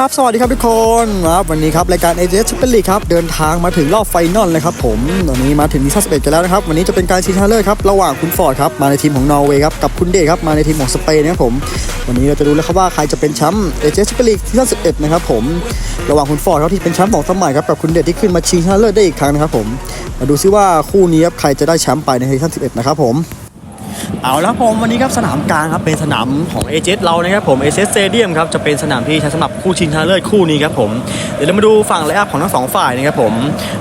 ครับสวัสดีครับทุกคนครับวันนี้ครับรายการ a j ชิปเปอร์ลีครับเดินทางมาถึงรอบไฟนอลเลยครับผมตอนนี้มาถึงนิทัสเปกันแล้วนะครับวันนี้จะเป็นการชิงชนะเลิศครับระหว่างคุณฟอร์ดครับมาในทีมของนอร์เวย์ครับกับคุณเดชครับมาในทีมของสเปนนะครับผมวันนี้เราจะดูแล้วครับว่าใครจะเป็นแชมป์เอเจชเปอร์ลีซีซั่น11นะครับผมระหว่างคุณฟอร์ดครับที่เป็นแชมป์สองสมัยครับกับคุณเดชที่ขึ้นมาชิงชนะเลิศได้อีกครั้งนะครับผมมาดูซิว่าคู่นี้ครับใครจะได้แชมป์ไปในซีซั่น11นะครับผม เอาละครับผมวันนี้ครับสนามกลางครับเป็นสนามของเอเจเรานะครับผมเอเจสเตเดียมครับจะเป็นสนามที่ใช้สำหรับคู่ชิงชนะเลิศคู่นี้ครับผมเดี๋ยวเรามาดูฝั่งไลอัพของทั้งสองฝ่ายนะครับผม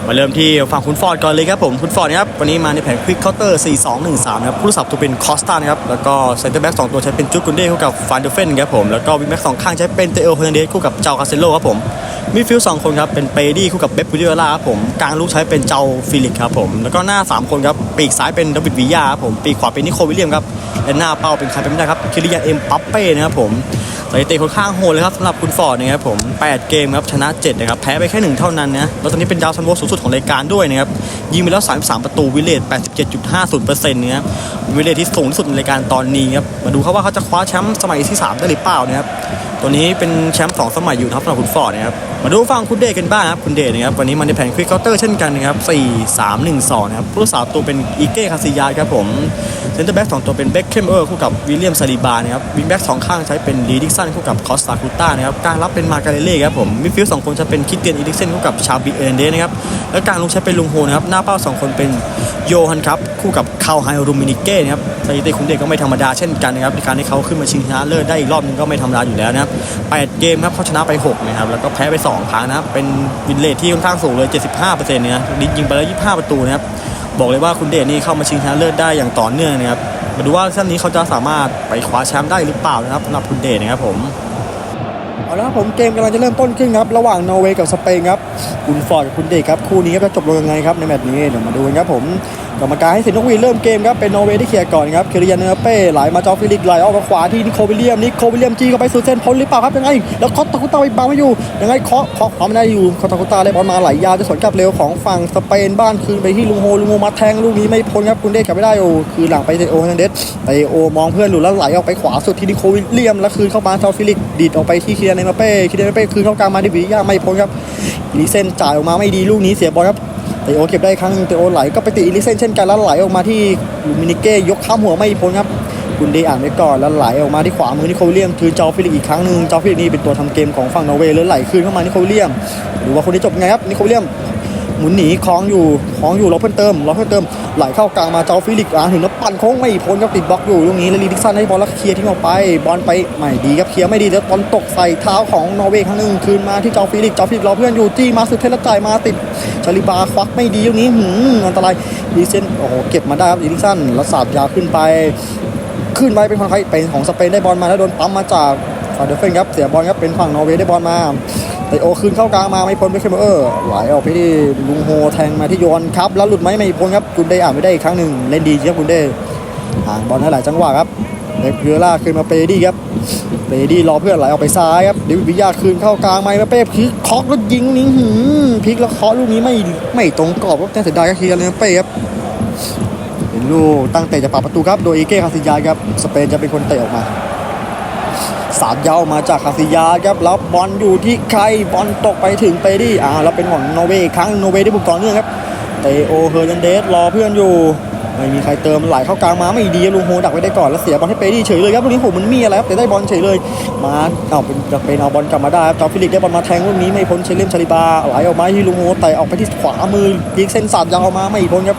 มาเริ่มที่ฝั่งคุณฟอร์ดก่อนเลยครับผมคุณฟอร์ดนะครับวันนี้มาในแผนควิกเคาน์เตอร์ 4-2-1-3ครับผู้รักษาตัวเป็นคอสตานครับแล้วก็เซนเตอร์แบ็กสองตัวใช้เป็นจุดกุนเด้คู่กับฟานเดเฟนครับผมแล้วก็วิงแบ็กสองข้างใช้เป็นเตโอเฮอร์เนเดสคู่กับเจ้าคาเซโลครับผม มิดฟิลด์สองคนครับเป็นเปดี้คู่กับเบปปูดิโอล่าครับผมกลางลูกใช้เป็นเจ้าฟิลิกครับผมแล้วก็หน้าสามคนครับปีกซ้ายเป็นดาวิดวิยาครับผมปีกขวาเป็นนิโคลวิลเลียมครับและหน้าเป้าเป็นใครเป็นไม่ได้ครับคิริยาเอ็มปัปเป้นะครับผมสถิติค่อนข้างโหดเลยครับสำหรับคุณฟอร์ดนะครับผม 8 เกมครับชนะ 7 นะครับ แพ้ไปแค่ 1 เท่านั้นนะแล้วตอนนี้เป็นดาวซันโวสูงสุดของรายการด้วยนะครับ ยิงไปแล้ว 33 ประตูวิเลต87.50%นะครับวิเลตที่สูงที่สุดในรายการตอนนี้ครับ มาดูครับว่าเขาจะคว้าแชมป์สมัยที่ 3 ได้หรือเปล่านะครับ ตัวนี้เป็นแชมป์สองสมัยอยู่นะครับสำหรับคุณฟอร์ดนะครับ มาดูฝั่งคุณเดชกันบ้างครับคุณเดชนะครับ วันนี้มาในแผนควิกเคาน์เตอร์เช่นกันนะครับ4 3 1 2นะครับผู้รักษาตัวเป็นอีเก้คาซิยาครับผมเซนเตอร์แบ็กสองตัวเป็นเบ็คเคมเออร์คู่กับวิลเลียมซาลิบานะครับวิงแบ็กสองข้างใช้เป็นลีดิกสันคู่กับคอสตาคูต้านะครับกลางรับเป็นมาการเล่ครับผมมิดฟิลด์สองคนจะเป็นคิดเตียนอีดิกเซนคู่กับชาบิเอร์เดสนะครับแล้วกลางลุกใช้เป็นลุงโฮนะครับหน้าเป้าสองคนเป็น โยฮันครับคู่กับคาวไฮรูมินิเก้นะครับสถิติคุณเดชก็ไม่ธรรมดาเช่นกันนะครับในการที่เขาขึ้นมาชิงชนะเลิศได้อีกรอบนึงก็ไม่ธรรมดาอยู่แล้วนะครับ8เกมครับเขาชนะไป6นะครับแล้วก็แพ้ไป 2 ครั้งนะครับเป็นวินเลทที่ค่อนข้างสูงเลย 75%เนี่ยนะดิยิงไปแล้ว 25 ประตูนะครับบอกเลยว่าคุณเดชนี่เข้ามาชิงชนะเลิศได้อย่างต่อเนื่องนะครับมาดูว่าซีซั่นนี้เขาจะสามารถไปคว้าแชมป์ได้หรือเปล่านะครับสำหรับคุณเดชนะครับผม เอาละครับผมเกมกำลังจะเริ่มต้นขึ้นครับ ระหว่างนอร์เวย์กับสเปนครับ คุณฟอร์ดกับคุณเดกครับ คู่นี้ครับจะจบลงยังไงครับในแมตช์นี้เดี๋ยวมาดูกันครับผม กรรมการให้สินนกวีเริ่มเกมครับเป็นนอร์เวย์ที่เคลียร์ก่อนครับเคเรียนเนเป้ไหลมาจอฟิลิกไหลออกมาขวาที่นิโคลวิเลียมนิโคลวิเลียมจี้เข้าไปสู่เส้นพ้นหรือเปล่าครับยังไงแล้วคอตตาคุตาไปบังไม่อยู่ยังไงเคาะเคาะความไม่ได้อยู่คอตตาคุตาเลยบอลมาไหลยาวจะสวนกลับเร็วของฝั่งสเปนบ้านคืนไปที่ลุงโฮลุงโฮมาแทงลูกนี้ไม่พ้นครับคุณเดชกลับไม่ได้โอ้คือหลังไปเตโอเฮนเดสเตโอมองเพื่อนหลุดแล้วไหลออกไปขวาสุดที่นิโคลวิเลียมแล้วคืนเข้ามาจอฟิลิกดีดออกไปที่เคลียร์เนเป้เคลียร์เนเป้คืนเข้ากลางมาดิวิยาไม่พ้นครับอีลิเซนจ่ายออกมาไม่ดีลูกนี้เสียบอลครับ ตโอเก็บได้ครั้งหนึงเตโอไหลก็ไปติดอีลิเซนเช่นกันแล้วไหลออกมาที่ลูมินิเก้ยกข้ามหัวไม่พ้นครับคุณเดอ่านไว้ก่อนแล้วไหลออกมาที่ขวามือนิโคลเลียมคืนจอฟิลิกอีกครั้งหนึ่งจอฟิลิกนี่เป็นตัวทำเกมของฝั่งนอร์เวย์แล้วไหลคืนเข้ามานิโคลเลียมหรือว่าคนนี้จบไงครับนิโคลเลียม หมุนหนีคล้องอยู่คล้องอยู่ล็อกเพิ่มเติมล็อกเพิ่มเติมไหลเข้ากลางมาเจ้าฟิลิกอ่านถึงแล้วปั่นโค้งไม่พ้นครับติดบล็อกอยู่ตรงนี้แล้วลีดิกสันให้บอลแล้วเคลียร์ทิ้งออกไปบอลไปไม่ดีครับเคลียร์ไม่ดีแล้วบอลตกใส่เท้าของนอร์เวย์ครั้งหนึ่งคืนมาที่เจ้าฟิลิกเจ้าฟิลิกรอเพื่อนอยู่จี้มาสุดเทแล้วจ่ายมาติดชาลิบาควักไม่ดีตรงนี้หืมอันตรายดีเซนโอ้โหเก็บมาได้ครับลีดิกสันแล้วสาดยาขึ้นไป ขึ้นไปเป็นของใครเป็นของสเปนได้บอลมาแล้วโดนปั๊มมาจากฝั่งเดฟเฟนครับเสียบอลครับเป็นฝั่งนอร์เวย์ได้บอลมา แต่โอคืนเข้ากลางมาไม่พ้นไปเคมเออร์ไหลออกไปที่ลุงโฮแทงมาที่โยนครับ แล้วหลุดไหมไม่พ้นครับกุนเดอ่านไม่ได้อีกครั้งหนึ่งเล่นดีเชียวกุนเดห่างบอลให้หลายจังหวะครับเด็กเรือล่าคืนมาเปดี้ครับเปดี้รอเพื่อนไหลออกไปซ้ายครับดิวิยาคืนเข้ากลางมาเป้พลิกเคอกแล้วยิงนี่หืมพลิกแล้วเคาะลูกนี้ไม่ไม่ตรงกรอบครับแต่เสียดายก็เคลียร์เลยนะเป้ครับเป็นลูกตั้งเตะจะปาประตูครับโดยอีเก้คาซิยาครับสเปนจะเป็นคนเตะออกมา สาดยาวมาจากคาซิยาครับแล้วบอลอยู่ที่ใครบอลตกไปถึงเปดี้อ่าแล้วเป็นของนอร์เวย์อีกครั้งนอร์เวย์ได้บุกต่อเนื่องครับเตโอเฮอร์นันเดสรอเพื่อนอยู่ไม่มีใครเติมไหลเข้ากลางมาไม่ดีลุงโฮดักไว้ได้ก่อนแล้วเสียบอลให้เปดี้เฉยเลยครับลูกนี้ผมมันมีอะไรครับแต่ได้บอลเฉยเลย มาเอาเป็นจะเป็นเอาบอลกลับมาได้ครับจอฟิลิกได้บอลมาแทงลูกนี้ไม่พ้นเชลเลมชาลิบาไหลออกมาที่ลุงโฮเตะออกไปที่ขวามือยิงเส้นสาดยาวออกมาไม่พ้นครับ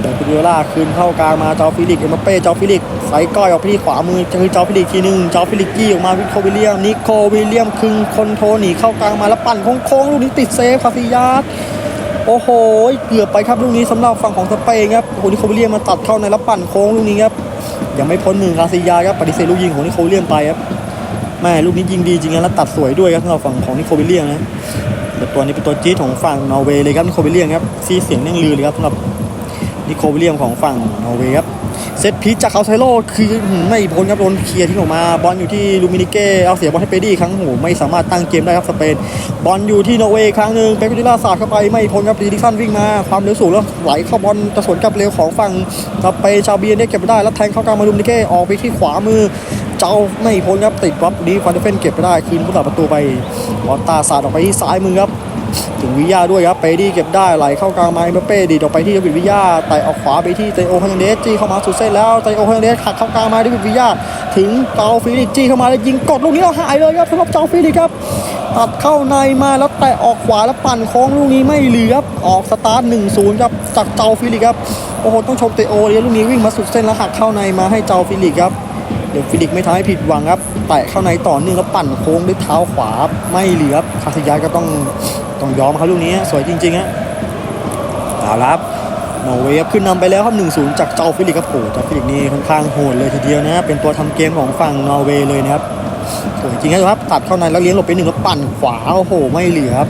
เดนปิโอล่าคืนเข้ากลางมาจอฟิลิกเอ็มบัปเป้จอฟิลิก ใส่ก้อยออกไปที่ขวามือคือจอฟิลิกทีหนึ่งจอฟิลิกกี้ออกมาวิโควิลเลียมนิโควิลเลียมคึงคนโทหนีเข้ากลางมาแล้วปั่นโค้งๆลูกนี้ติดเซฟคาซิยาสโอ้โหเกือบไปครับลูกนี้สำหรับฝั่งของสเปนครับโอ้โหนิโควิลเลียมมาตัดเข้าในแล้วปั่นโค้งลูกนี้ครับยังไม่พ้นมือคาซิยาสครับปฏิเสธลูกยิงของนิโควิลเลียมไปครับแม่ลูกนี้ยิงดีจริงนะแล้วตัดสวยด้วยครับสำหรับฝั่งของนิโควิลเลียมนะแต่ตัวนี้เป็นตัวจี๊ดของฝั่งนอร์เวย์เลยครับนิโควิลเลียมครับซีเสียงเน่งลือเลยครับสำหรับนิโควิลเลียมของฝั่งนอร์เวย์ครับ เซตพีชจากเขาไซโลคือไม่พ้นครับโดนเคลียร์ทิ้งออกมา บอลอยู่ที่ลูมินิเก้เอาเสียบอลให้เปดี้ครั้งโอ้โหไม่สามารถตั้งเกมได้ครับสเปนบอลอยู่ที่นอร์เวย์ครั้งหนึ่งเปปติล่าสาดเข้าไปไม่พ้นครับดีดิสันวิ่งมาความเร็วสูงแล้วไหลเข้าบอลจะสวนกลับเร็วของฝั่งสเปนชาวเบียนเนี่ยเก็บไม่ได้แล้วแทงเข้ากลางมาลูมินิเก้ออกไปที่ขวามือเจ้าไม่พ้นครับติดบล็อกนี้ฟันเดเฟนเก็บไปได้ คืนผู้ตัดประตูไปบอลตาสาดออกไปที่ซ้ายมือครับ ถึงวิยาด้วยครับ เปดี้เก็บได้ไหลเข้ากลางไม้เมเป้ดีดออกไปที่เดวิดวิยาไต่ออกขวาไปที่เตโอฮันเดสจี้เข้ามาสุดเส้นแล้วเตโอฮันเดสขัดเข้ากลางมาเดวิดวิยาถึงเจาฟิลิจี้เข้ามาแล้วยิงกดลูกนี้เราหายเลยครับสำหรับเจาฟิลิครับตัดเข้าในมาแล้วแตะออกขวาแล้วปั่นโค้งลูกนี้ไม่เหลือครับออกสตาร์ท1-0ครับจากเจ้าฟิลิกครับโอ้โหต้องชมเตโอเลยลูกนี้วิ่งมาสุดเส้นแล้วหักเข้าในมาให้เจ้าฟิลิกครับ เดี๋ยวฟิลิกไม่ทำให้ผิดหวังครับแตะเข้าในต่อเนื่องแล้วปั่นโค้งด้วยเท้าขวาไม่เหลือครับคาสิยาก็ต้องต้องยอมครับลูกนี้สวยจริงๆฮะเอาละครับนอร์เวย์ขึ้นนำไปแล้วครับ 1-0 จากเจ้าฟิลิกครับโอ้โหเจ้าฟิลิกนี่ค่อนข้างโหดเลยทีเดียวนะ เป็นตัวทำเกมของฝั่งนอร์เวย์เลยนะครับสวยจริงครับตัดเข้าในแล้วเลี้ยงหลบไปหนึ่งแล้วปั่นขวาโอ้โหไม่เหลือครับ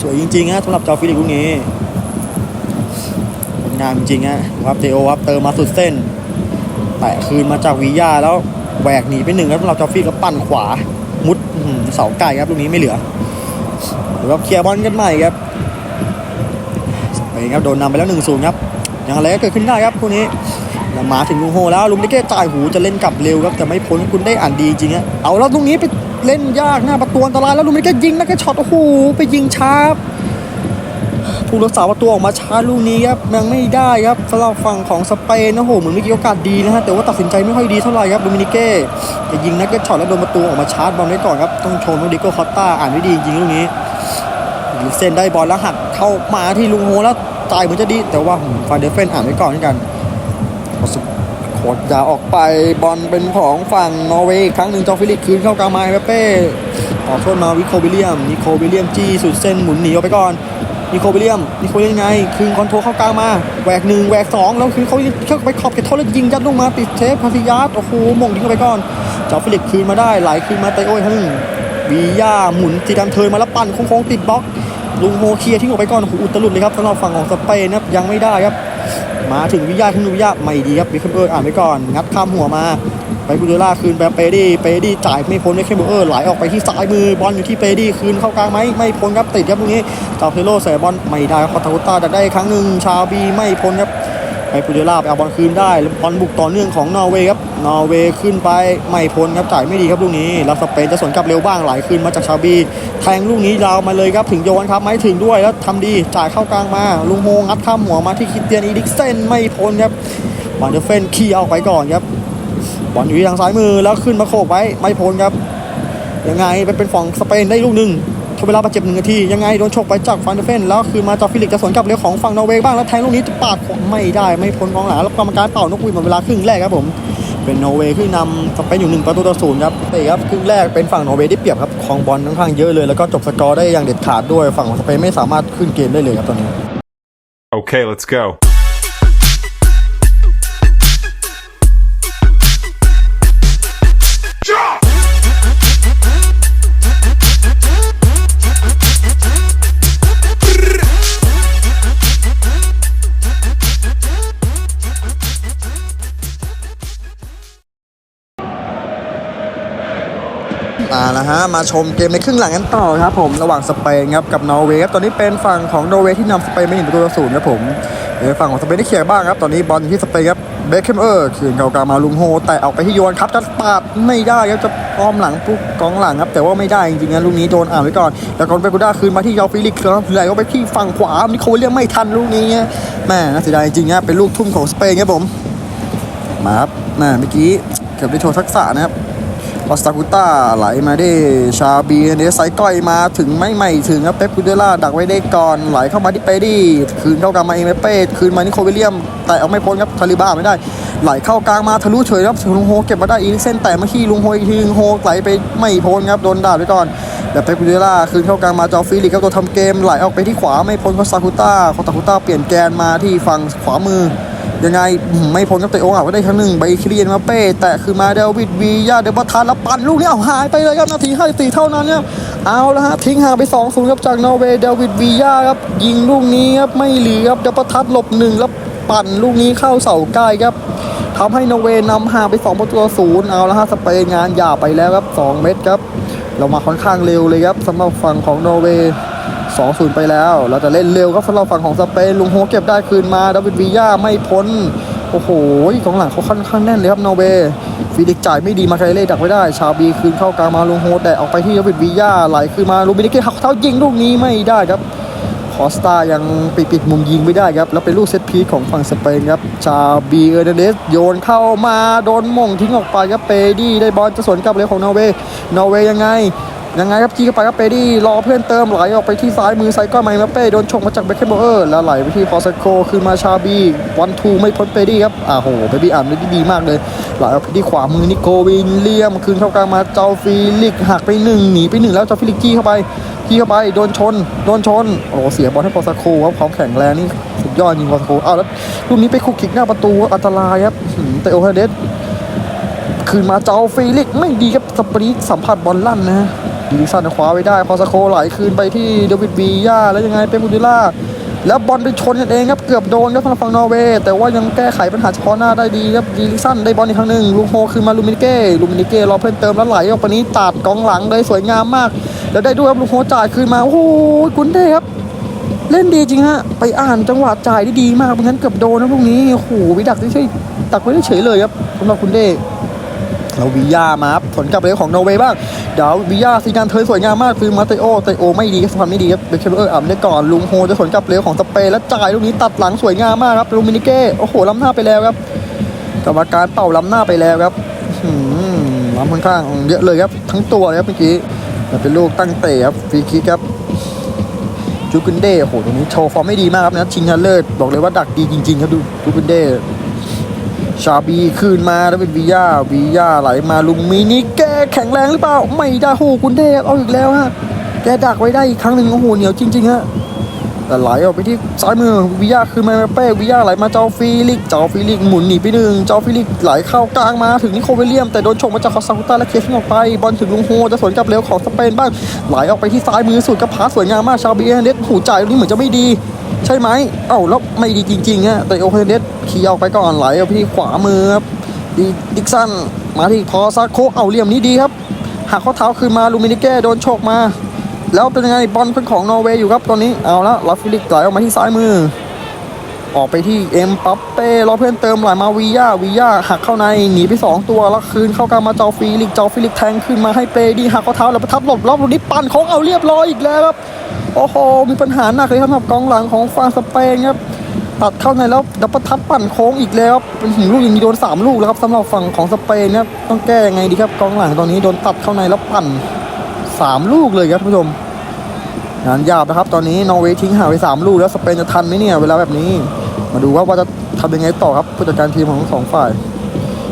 สวยจริงๆฮะสำหรับเจอฟิลิปลูกนี้งานจริงๆฮะครับเจโอครับเติมมาสุดเส้น แตะคืนมาจากวีย่าแล้วแหวกหนีไปหนึ่งครับสำหรับจอฟิลิปแล้วปั่นขวา มุดเสาไก่ครับลูกนี้ไม่เหลือหรือว่าเคลียร์บอลกันใหม่ครับไปครับโดนนำไปแล้วหนึ่งศูนย์ครับอย่างไรก็เกิดขึ้นได้ครับคู่นี้มาถึงลุงโฮแล้วลุงนิเก้จ่ายหูจะเล่นกลับเร็วครับแต่ไม่พ้นคุณได้อ่านดีจริงฮะเอาแล้วตรงนี้ไปเล่นยากหน้าประตูอันตรายแล้วลุงนิเก้ยิงแล้วก็ช็อตโอ้โหไปยิงช้า ผู้รักษาประตูออกมาช้าลูกนี้ครับยังไม่ได้ครับสำหรับฝั่งของสเปนโอ้โหเหมือนมีโอกาสดีนะฮะแต่ว่าตัดสินใจไม่ค่อยดีเท่าไหร่ครับลูมินิเก้จะยิงนักก็ช็อตแล้วโดนประตูออกมาชาร์จบอลไว้ก่อนครับต้องชมลูดิโก้คอตตาอ่านไม่ดีจริงลูกนี้ยิงเส้นได้บอลแล้วหักเข้ามาที่ลุงโฮแล้วจ่ายเหมือนจะดี แต่ว่าฟาเดฟเฟนอ่านไว้ก่อนเหมือนกันโคตรยาออกไปบอลเป็นของฝั่งนอร์เวย์ครั้งหนึ่งจอฟิลิปคืนเข้ากลางไม้เป้ออโทษมาวิโควิลเลียมนิโควิลเลียมจี้สุดเส้นหมุนหนีออกไปก่อน นิโควิลเลียมนิโควิลเลียมไง คืนคอนโทรเข้ากลางมาแหวกหนึ่งแหวกสองแล้วคืนเขาเข้าไปขอบเขตโทษแล้วยิงยัดลงมาติดเชฟคาซิยาสโอ้โหมงทิ้งเข้าไปก่อนจอฟิลิปคืนมาได้ไหลคืนมาไตโอ้ยทั้งหนึ่งวีย่าหมุนตีดันเทินมาแล้วปั่นโค้งๆติดบล็อกลุงโฮเคียทิ้งออกไปก่อนโอ้โหอุตลุดเลยครับสำหรับฝั่งของสเปนนะครับยังไม่ได้ครับ มาถึงวิยาขึ้นวิยาไม่ดีครับวิคเคนเบอร์อ่านไว้ก่อน งัดข้ามหัวมา ไปบูเดล่าคืนแบบเปดี้เปดี้จ่ายไม่พ้นวิคเคนเบอร์ไหลออกไปที่ซ้ายมือบอลอยู่ที่เปดี้คืนเข้ากลางไหมไม่พ้นครับติดครับตรงนี้จาเพโลใส่บอลไม่ได้ครับคอตาคุต้าดักได้ครั้งหนึ่งชาบีไม่พ้นครับไปบูเดล่าไปเอาบอลคืนได้แล้วบอลบุกต่อเนื่องของนอร์เวย์ครับนอร์เวย์ขึ้นไปไม่พ้นครับจ่ายไม่ดีครับลูกนี้แล้วสเปนจะสวนกลับเร็วบ้างไหลคืนมาจากชาบีแทงลูกนี้ยาวมาเลยครับถึงโยนครับไม่ถึงด้วยแล้วทำดีจ่ายเข้ากลางมาลุงโฮงัดข้ามหัวมาที่คริสเตียนอีดิกเซนไม่พ้นครับวานเดอร์เฟนขี่เอาไปก่อนครับ บอลอยู่ที่ทางซ้ายมือแล้วขึ้นมาโขกไว้ไม่พ้นครับยังไงไปเป็นฝั่งสเปนได้ลูกหนึ่งทดเวลาบาดเจ็บหนึ่งนาทียังไงโดนชกไปจากฟานเดเฟนแล้วคือมาจากฟิลิกจะสวนกลับเร็วของฝั่งนอร์เวย์บ้างแล้วแทงลูกนี้จะปาดของไม่ได้ไม่พ้นกองหลังแล้วกรรมการเป่านกหวีดหมดเวลาครึ่งแรกครับผมเป็นนอร์เวย์ขึ้นนำสเปนอยู่หนึ่งประตูต่อศูนย์ครับเตะครับครึ่งแรกเป็นฝั่งนอร์เวย์ได้เปรียบครับครองบอลค่อนข้างเยอะเลยแล้วก็จบสกอร์ได้อย่างเด็ดขาดด้วยฝั่งของสเปนไม่สามารถขึ้นเกมได้เลยครับตอนนี้ Okay, let's go. มาแล้วฮะมาชมเกมในครึ่งหลังกันต่อครับผมระหว่างสเปนครับกับนอร์เวย์ครับตอนนี้เป็นฝั่งของนอร์เวย์ที่นำสเปนไปหนึ่งประตูต่อศูนย์ครับผมเดี๋ยวฝั่งของสเปนได้เคลียบ้างครับตอนนี้บอลอยู่ที่สเปนครับเบคแคมเออร์คืนเขากามาลุงโฮแต่ออกไปที่โยนครับจะปาดไม่ได้ครับจะอ้อมหลังปุ๊บกองหลังครับแต่ว่าไม่ได้จริงๆนะลูกนี้โดนอ่านไว้ก่อนแล้วก็เปกูด้าคืนมาที่ยาฟิลิกครับไหลก็ไปที่ฝั่งขวานิโคลเลียมไม่ทันลูกนี้แม่น่าเสียดายจริงๆนะเป็นลูกทุ่มของสเปนครับผมมาครับแม่เมื่อกี้เกือบได้โชว์ทักษะนะครับ ออสตาคุต้าไหลมาได้ชาบีเนสไซก้อยมาถึงไม่ไม่ถึงครับเป๊ปกูเดล่าดักไว้ได้ก่อนไหลเข้ามาที่เปดี้คืนเข้ากลางมาเอเมเป้คืนมานิโควิลเลียม แต่เอาไม่พ้นครับทาริบ้าไม่ได้ ไหลเข้ากลางมาทะลุเฉยครับลุงโฮเก็บมาได้อีกเซนแต่มาขี้ลุงโฮอีกทีลุงโฮไหลไปไม่พ้นครับโดนด่าไว้ก่อนแต่เป๊ปกูเดล่าคืนเข้ากลางมาจอฟิลิกครับตัวทำเกมไหลออกไปที่ขวาไม่พ้นคอสตาคุต้าคอสตาคุต้าเปลี่ยนแกนมาที่ฝั่งขวามือ ยังไงไม่พ้นกับเตะโอ่งก็ได้ครั้งหนึ่งใบคิเลียนมาเป้แต่คือมาเดวิดวียาเดบัตทันแล้วปั่นลูกนี้เอาหายไปเลยครับนาที54เท่านั้นเนี่ยเอาละฮะทิ้งห่างไป2 0ครับจากนอร์เวย์เดวิดวียาครับยิงลูกนี้ครับไม่เหลือครับเดบัตทันหลบหนึ่งแล้วปั่นลูกนี้เข้าเสาใกล้ครับทำให้นอร์เวย์นำห่างไป2ประตูศูนย์เอาละฮะสเปนงานหยาไปแล้วครับ2เม็ดครับเรามาค่อนข้างเร็วเลยครับสำหรับฝั่งของนอร์เวย์ 2-0 ไปแล้ว เราจะเล่นเร็วครับสำหรับฝั่งของสเปนลุงโฮเก็บได้คืนมาดาวิดวีย่าไม่พ้น โอ้โหกองหลังเขาค่อนข้างแน่นเลยครับนอร์เวย์ฟิลิกจ่ายไม่ดีมาไคเล่ดักไว้ได้ ชาบีคืนเข้ากลางมาลุงโฮแต่ออกไปที่ดาวิดวีย่าไหลคืนมาลูบินิเก้หักเท้ายิงลูกนี้ไม่ได้ครับคอสตายังปิดปิดมุมยิงไม่ได้ครับแล้วเป็นลูกเซตพีของฝั่งสเปนครับชาบีเอร์เนเดสโยนเข้ามาโดนม่งทิ้งออกไปครับเปดี้ได้บอลจะสวนกลับเลยของนอร์เวย์นอร์เวย์ยังไง ยังไงครับจี้เข้าไปครับเปดี้รอเพื่อนเติมไหลออกไปที่ซ้ายมือไซก้อนไมมาเป้โดนชงมาจากเบคเคนโบเออร์แล้วไหลไปที่ฟอร์เซโคคืนมาชาบีวันทูไม่พ้นเปดี้ครับอ่าโหเปดี้อ่านได้ดีมากเลยไหลออกไปที่ขวามือนิโควินเลียมคืนเข้ากลางมาเจ้าฟิลิกหักไปหนึ่งหนีไปหนึ่งแล้วเจ้าฟิลิกจี้เข้าไปที่เข้าไปโดนชนโดนชนโอ้โหเสียบอลให้ปอสโคครับความแข็งแรงนี่สุดยอดจริงปอสโคอ้าวแล้วลูกนี้ไปคุกคิกหน้าประตูอันตรายครับแต่โอเฮเดสคืนมาเจ้าฟีลิกไม่ดีครับสปรีตสัมผัสบอลลั่นนะ ดีลิสันคว้าไว้ได้พอสโคไหลคืนไปที่เดวิดบีย่าแล้วยังไงเป็นมูดิล่าแล้วบอลไปชนกันเองครับเกือบโดนครับทางฝั่งนอร์เวย์แต่ว่ายังแก้ไขปัญหาเฉพาะหน้าได้ดีครับดีลิสันได้บอลอีกครั้งหนึ่งลูโฮคืนมาลูมินิเก้ลูมินิเก้รอเพิ่มเติมแล้วไหลออกไปนี้ตัดกองหลังเลยสวยงามมาก แล้วได้ด้วยครับลูกโฮจ่ายคืนมาโอ้โหกุนเด้ครับ เล่นดีจริงฮะไปอ่านจังหวะจ่ายได้ดีมากเพราะงั้นเกือบโดนนะพวกนี้โอ้โหวิดักได้ใช่ตักไว้ได้เฉยเลยครับสำหรับคุณเด้ แล้ววิยามาครับผลกลับเลยของนอร์เวย์บ้างเดี๋ยววิยาซีการเทิร์นสวยงามมากคือมาเตโอเตโอไม่ดีครัมพันธ์ไม่ดีครับเบคเคเบอร์อ่ำได้ก่อนลุงโฮจะสวนกลับเลยของสเปนแล้วจ่ายลูกนี้ตัดหลังสวยงามมากครับลูมินิเก้โอ้โหล้ำหน้าไปแล้วครับกรรมการเป่าล้ำหน้าไปแล้วครับอืมล้ำค่อนข้างเยอะเลยครับ ทั้งตัวเลยครับเมื่อกี้เป็นลูกตั้งเตะครับฟรีคิกครับจูกุนเด้โอ้โหตรงนี้โชว์ฟอร์มไม่ดีมากครับนะชิงชนะเลิศบอกเลยว่าดักดีจริงๆครับดูจูกุนเด้ ชาบีคืนมาแล้วเป็นวิยาวิยาไหลมาลุงมินิแกแข็งแรงหรือเปล่า ไม่ได้โอ้โหกุนเด้เอาอีกแล้วฮะ แกดักไว้ได้อีกครั้งหนึ่งโอ้โหเหนียวจริงๆฮะแต่ไหลออกไปที่ซ้ายมือวิยาคืนมาเป้วิยาไหลมาเจ้าฟิลิกเจ้าฟิลิกหมุนหนีไปหนึ่งเจ้าฟิลิกไหลเข้ากลางมาถึงนิโคเวเลียม แต่โดนชงมาจากคอสซาคุต้าและเคสออกไป บอลถึงลุงโฮจะสวนกลับเร็วของสเปนบ้างไหลออกไปที่ซ้ายมือสุดกระพาสวยงามมากชาวเบียเนสหูจ่ายนี้เหมือนจะไม่ดี ใช่ไหมเอ้าแล้วไม่ดีจริงๆฮะแต่โอเฮเนสขี่ออกไปก่อนไหลเอาไปที่ขวามือครับดีดิกสันมาที่พอซาโคเอาเหลี่ยมนี้ดีครับหักข้อเท้าคืนมาลูมินิเก้โดนโชกมา แล้วเป็นยังไงบอลเป็นของนอร์เวย์อยู่ครับตอนนี้เอาละลาฟิลิกไหลออกมาที่ซ้ายมือ ออกไปที่เอ็มปัปเป้รอเพื่อนเติมไหลมาวียาวียาหักเข้าในหนีไป 2 ตัวแล้วคืนเข้ากลางมาเจ้าฟิลิกเจ้าฟิลิกแทงขึ้นมาให้เปดีหักข้อเท้าแล้วประทับหลบรอบลูกนี้ปั่นของเอาเรียบร้อยอีกแล้วครับโอ้โหมีปัญหาหนักเลยครับสำหรับกองหลังของฟาสเปนครับตัดเข้าในแล้วดับประทัดปั่นโค้งอีกแล้วเป็นหิงลูกอย่างนี้โดนสามลูกแล้วครับสำหรับฝั่งของสเปนครับต้องแก้ยังไงดีครับกองหลังตอนนี้โดนตัดเข้าในแล้วปั่นสามลูกเลยครับท่านผู้ชมงานยากนะครับ ตอนนี้นอร์เวย์ทิ้งห่างไปสามลูกแล้วสเปนจะทันไหมเนี่ยเวลาแบบนี้ มาดูว่าว่าจะทำยังไงต่อครับผู้จัดการทีมของทั้งสองฝ่าย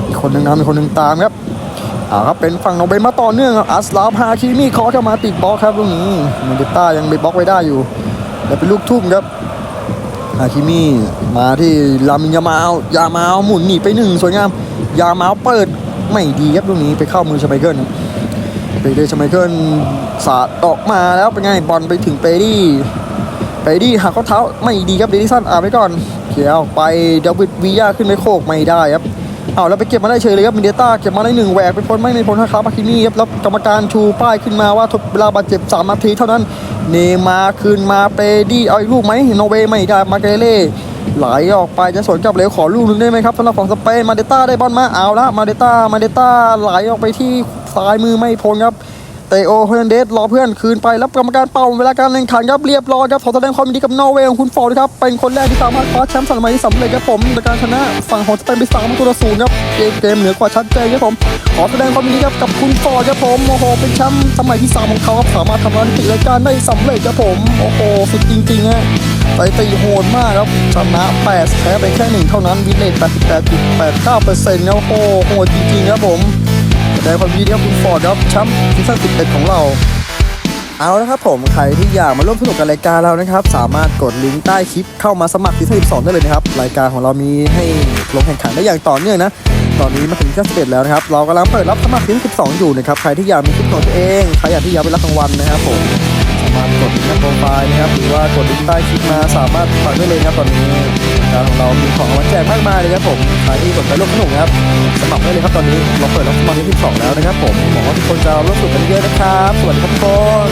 อีกคนหนึ่งนำอีกคนหนึ่งตามครับอ่าครับเป็นฝั่งนอร์เวย์มาต่อเนื่องครับอัสลาฟฮาคิมิเคอเข้ามาติดบล็อกครับลูกนี้มินเดต้ายังไปบล็อกไว้ได้อยู่แต่เป็นลูกทุ่มครับฮาคิมิมาที่ลามินยามาวยามาวหมุนหนีไปหนึ่งสวยงาม ยามาเปิดไม่ดีครับลูกนี้ไปเข้ามือชไมเคิลครับเปเดชไมเคิลสาดออกมาแล้วเป็นไงบอลไปถึงเปดี้เปดี้หักข้อเท้าไม่ดีครับเดนิสันอ่าไปก่อน เขียวไปเดวิดวียาขึ้นไปโคกไม่ได้ครับเอาแล้วไปเก็บมาได้เฉยเลยครับมิเดต้าเก็บมาได้หนึ่งแหวกไปพ้นไม่ไม่พ้นนะครับอาคิมี่ครับแล้วกรรมการชูป้ายขึ้นมาว่าทดเวลาบาดเจ็บ3นาทีเท่านั้นเนมาคืนมาเปดี้เอาอีกลูกไหมนอร์เวย์ไม่ได้มาเกเล่ไหลออกไปจะสวนกลับเร็วขอลูกหนึงได้ไหมครับสำหรับของสเปนมาเดต้าได้บอลมาเอาละมาเดต้ามาเดต้าไหลออกไปที่ซ้ายมือไม่พ้นครับ เตโอเฮร์นันเดสรอเพื่อนคืนไปแล้วกรรมการเป่าเวลาการแข่งขันครับเรียบร้อยครับขอแสดงความยินดีกับนอร์เวย์ของคุณฟอร์ดครับเป็นคนแรกที่สามารถคว้าแชมป์สมัยที่สำเร็จครับผมในการชนะฝั่งของสเปนไปสามประตูต่อศูนย์ครับเกมเกมเหนือกว่าชัดเจนครับผมขอแสดงความยินดีครับกับคุณฟอร์ดครับผมโอ้โหเป็นแชมป์สมัยที่สามของเขาครับสามารถทำลายสถิติรายการได้สำเร็จครับผมโอ้โหสุดจริงๆฮะไปตีโหดมากครับชนะ8แพ้ไปแค่หนึ่งเท่านั้นวินเลท88.89เปอร์เซ็นต์ครับโอ้โหโหดจริงๆครับผม แต่ความยินดีกับคุณฟอร์ดครับแชมป์ซีซั่น11 ของเรา เอาละครับผมใครที่อยากมาร่วมสนุกกับรายการเรานะครับ สามารถกดลิงก์ใต้คลิปเข้ามาสมัครซีซั่น12 ได้เลยนะครับ รายการของเรามีให้ลงแข่งขันได้อย่างต่อเนื่องนะตอนนี้มาถึงซีซั่น11แล้วนะครับ เรากำลังเปิดรับสมัครซีซั่น12 อยู่นะครับ ใครที่อยากมีคลิปของตัวเอง ใครอยากที่อยากไปรับรางวัลนะครับผม สามารถกดที่โปรไฟล์นะครับหรือว่ากดลิงก์ใต้คลิปมาสามารถฟังได้เลยครับตอนนี้รายการของเรามีของมาแจกมากมายเลยครับผมใครที่สนใจร่วมสนุกนะครับสมัครได้เลยครับตอนนี้เราเปิดรับสมัครที่ 12 แล้วนะครับผมหวังว่าทุกคนจะร่วมสนุกกันเยอะนะครับสวัสดีครับทุกคน